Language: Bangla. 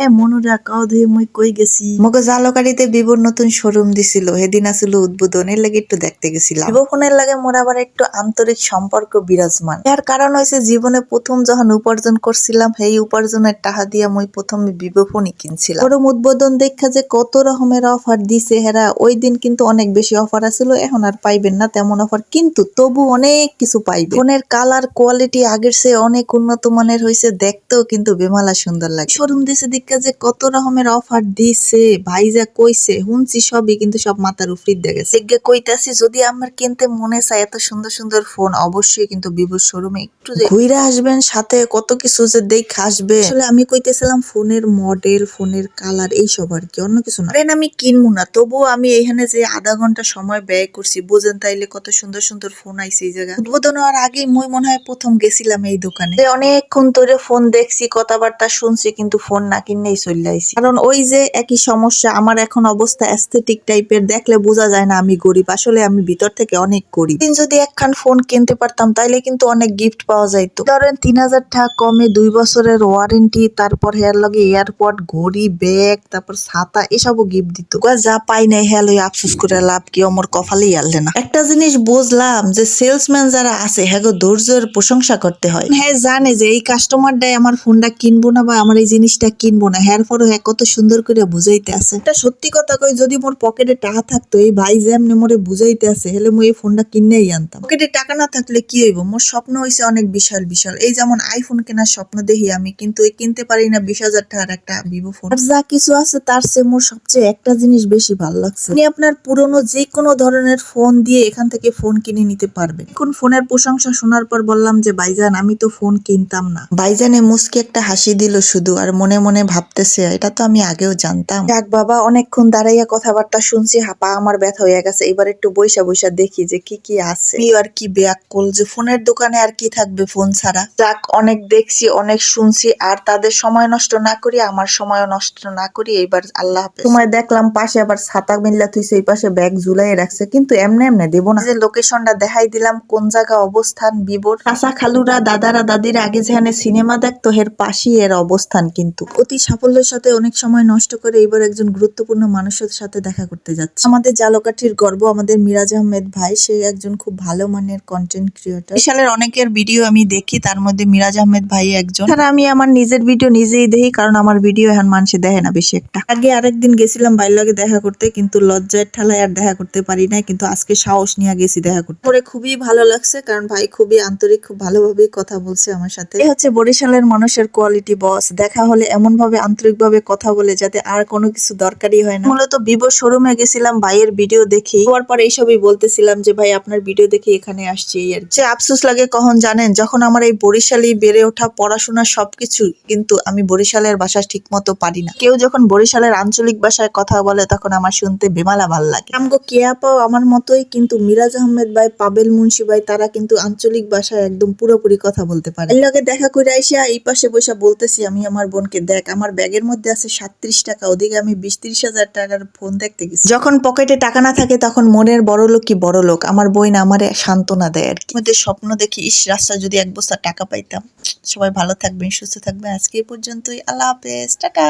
এ মনুরা কাও ধুয়ে মুই কই গেছি। মগো জালকারিতে বিবর নতুন শোরুম দিছিল সেদিন আসলে উদ্বোধনের লাগে একটু দেখতে গেছিলাম। ভিভো ফোনের লাগে মোর আবার একটু আন্তরিক সম্পর্ক বিরাজমান এর কারণ হয়েছে জীবনে প্রথম যখন উপার্জন করছিলাম সেই উপার্জনের টাকা দিয়া মুই প্রথমে ভিভো ফোনই কিনছিলাম। শোরুম উদ্বোধন দেখা যে কত রকমের অফার দিছে হেরা ওই দিন কিন্তু অনেক বেশি অফার আছিল এখন আর পাইবেন না তেমন অফার কিন্তু তবু অনেক কিছু পাইবে ফোনের কালার কোয়ালিটি আগের চেয়ে অনেক উন্নত মানের হয়েছে দেখতেও কিন্তু বেমালা সুন্দর লাগে। শোরুম দিছে দেখা যে কত রকমের অফার দিছে ভাইজা কইছে শুনছি সবই কিন্তু সব মাথার উপরে দেখেছে দেখে কইতাছি যদি আমার কিনতে মনে চায় এত সুন্দর সুন্দর ফোন অবশ্যই কিন্তু ভিভো শোরুমে একটু যে ঘুরে আসবেন সাথে কত কিছু যে দেখ আসবে। আসলে আমি কইতেছিলাম ফোনের মডেল ফোনের কালার এইসব আর কি অন্য কিছু না। আমি কিনবো না তবুও আমি এখানে যে আধা ঘণ্টা সময় ব্যয় করছি বুঝেন তাইলে কত সুন্দর সুন্দর ফোন আইছে এই জায়গা উদ্বোধন হওয়ার আগেই মুই মনে হয় প্রথম গেছিলাম এই দোকানে। অনেকক্ষণ ধরে ফোন দেখছি কথাবার্তা শুনছি কিন্তু ফোন না কিনেই চলে কারণ ওই যে একই সমস্যা, আমার এখন অবস্থা অ্যাস্থেটিক টাইপের দেখলে বোঝা যায় না আমি গরিব। আসলে আমি ভিতর থেকে অনেক গরিব। দিন যদি একখান ফোন কিনতে পারতাম, তাইলে কিন্তু অনেক গিফট পাওয়া যাইতো। ধরেন তিন হাজার টাকা কমে দুই বছরের ওয়ারেন্টি তারপর হেয়ার লগে এয়ারপড, ঘড়ি ব্যাগ তারপর ছাতা, এসবও গিফট দিত। যা পাই নাই হ্যাঁ লই আফসোস করে লাভ কি, অমর কপালেই আনলে না। একটা জিনিস বুঝলাম যে সেলসম্যান যারা আছে হ্যাঁ গো, ধৈর্যের প্রশংসা করতে হয়। হ্যাঁ জানে যে এই কাস্টমারটাই আমার ফোনটা কিনবো না বা আমার এই জিনিসটা কিনবো না হ্যার পরও হ্যাঁ কত সুন্দর করে বুঝাইতে আছে। এটা সত্যি কথা কই যদি মোর পকেটে টাকা থাকতো, এই ভাই যেমনি মোরে বুঝাইতে আছে, হেলে মুই এই ফোনটা কিনেই আনতাম। পকেটে টাকা না থাকলে কি হইব? মোর স্বপ্ন হইছে অনেক বিশাল বিশাল। এই যেমন আইফোন কেনার স্বপ্ন দেখি আমি, কিন্তু এই কিনতে পারি না বিশ হাজার টাকার একটা ভিভো ফোন আর যা কিছু আছে, তার চেয়ে মোর সবচেয়ে একটা জিনিস বেশি ভালো লাগছে। আপনি আপনার পুরনো যে কোনো ধরনের ফোন দিয়ে এখান থেকে ফোন কিনে নিতে পারবেন। এখন ফোনের প্রশংসা শোনার পর বললাম যে, ভাইজান, আমি তো ফোন কিনতাম না। ভাইজানে মুসকি একটা হাসি দিল শুধু, আর মনে মনে ভাবতেছে এটা তো আমি আগেও জানতাম। যাক বাবা অনেকক্ষণ দাঁড়াইয়া কথাবার্তা শুনছি হাপা আমার ব্যথা হয়ে গেছে এবার একটু বৈশা বৈশা দেখি যে কি কি আছে। আর কি ব্যাককল যে ফোনের দোকানে আর কি থাকবে ফোন ছাড়া? যাক অনেক দেখছি অনেক শুনছি আর তাদের সময় নষ্ট না করি আমার সময় নষ্ট না করি এইবার আল্লাহ হাফেজ। সময় দেখলাম পাশে আবার ছাতা মিল্লা তুই সেই পাশে ব্যাগ ঝুলাই রাখছে কিন্তু এমনি এমনি দেবো না। যে লোকেশনটা দেখাই দিলাম কোন জায়গা অবস্থান বিবর। কাঁচা খালুরা দাদারা দাদিরা আগে যেখানে সিনেমা দেখতো এর পাশেই এর অবস্থান কিন্তু। অতি সাফল্যের সাথে অনেক সময় নষ্ট করে এবার একজন গুরুত্বপূর্ণ মানুষের সাথে দেখা করতে যাচ্ছে। আমাদের জালকাঠির গর্ব, আমাদের মিরাজ আহমেদ ভাই, সে একজন খুব ভালো মানের কন্টেন্ট ক্রিয়েটর বিশালের অনেকের ভিডিও আমি দেখি, তার মধ্যে মিরাজ আহমেদ ভাই একজন। তারা আমি আমার নিজের ভিডিও নিজেই দেখি, কারণ আমার ভিডিও এখন মানুষে দেখে না বেশি একটা। আগে আরেকদিন গেছিলাম বাইর লগে দেখা করতে, কিন্তু লজ্জায় ঠালায় আর দেখা করতে পারি না কিন্তু আজকে সাহস নিয়ে গেছি দেখা করতে। পরে খুবই ভালো লাগছে, কারণ ভাই খুবই আন্তরিক, খুব ভালোভাবে কথা বলছে আমার সাথে। হচ্ছে বরিশালের মানুষের কোয়ালিটি বস দেখা হলে এমন ভাবে আন্তরিক ভাবে কথা বলে যাতে আর কোনো কিছু দরকারই হয় না। মূলত ভিভো শোরুমে গেছিলাম, ভাইয়ের ভিডিও দেখি। হওয়ার পর এইসবই বলতেছিলাম যে, ভাই, আপনার ভিডিও দেখে এখানে আসছি। এই আর যে আফসোস লাগে, কখন জানেন? যখন আমার এই বরিশালি বেড়ে ওঠা পড়াশোনা সবকিছু, কিন্তু আমি বরিশালের ভাষা ঠিক মতো পারি না। কেউ যখন বরিশালের আঞ্চলিক ভাষায় কথা বলে, তখন আমার শুনতে বেমালা ভালো লাগে। আমগো কেয়া পাও আমার মতোই, কিন্তু মিরাজ আহমেদ ভাই, পাবেল মুন্সি ভাই, তারা কিন্তু আঞ্চলিক ভাষায় একদম পুরোপুরি কথা বলতে পারে। এর লগে দেখা করে আইসা, এই পাশে বসে বলতেছি, আমি আমার বোনকে দেখ, আমার ব্যাগের মধ্যে আছে সাতত্রিশ টাকা ওদিকে আমি বিশ ত্রিশ হাজার টাকার ফোন দেখতে গেছি। যখন পকেটে টাকা না থাকে তখন মনের বড় লোক কি বড় লোক? আমার বই না আমারে সান্ত্বনা দেয় আর কি। মধ্যে স্বপ্ন দেখি ইস রাস্তা যদি এক বস্তা টাকা পাইতাম। সবাই ভালো থাকবেন সুস্থ থাকবেন। আজকে এই পর্যন্তই। আল্লাহ হাফেজ। টাটা!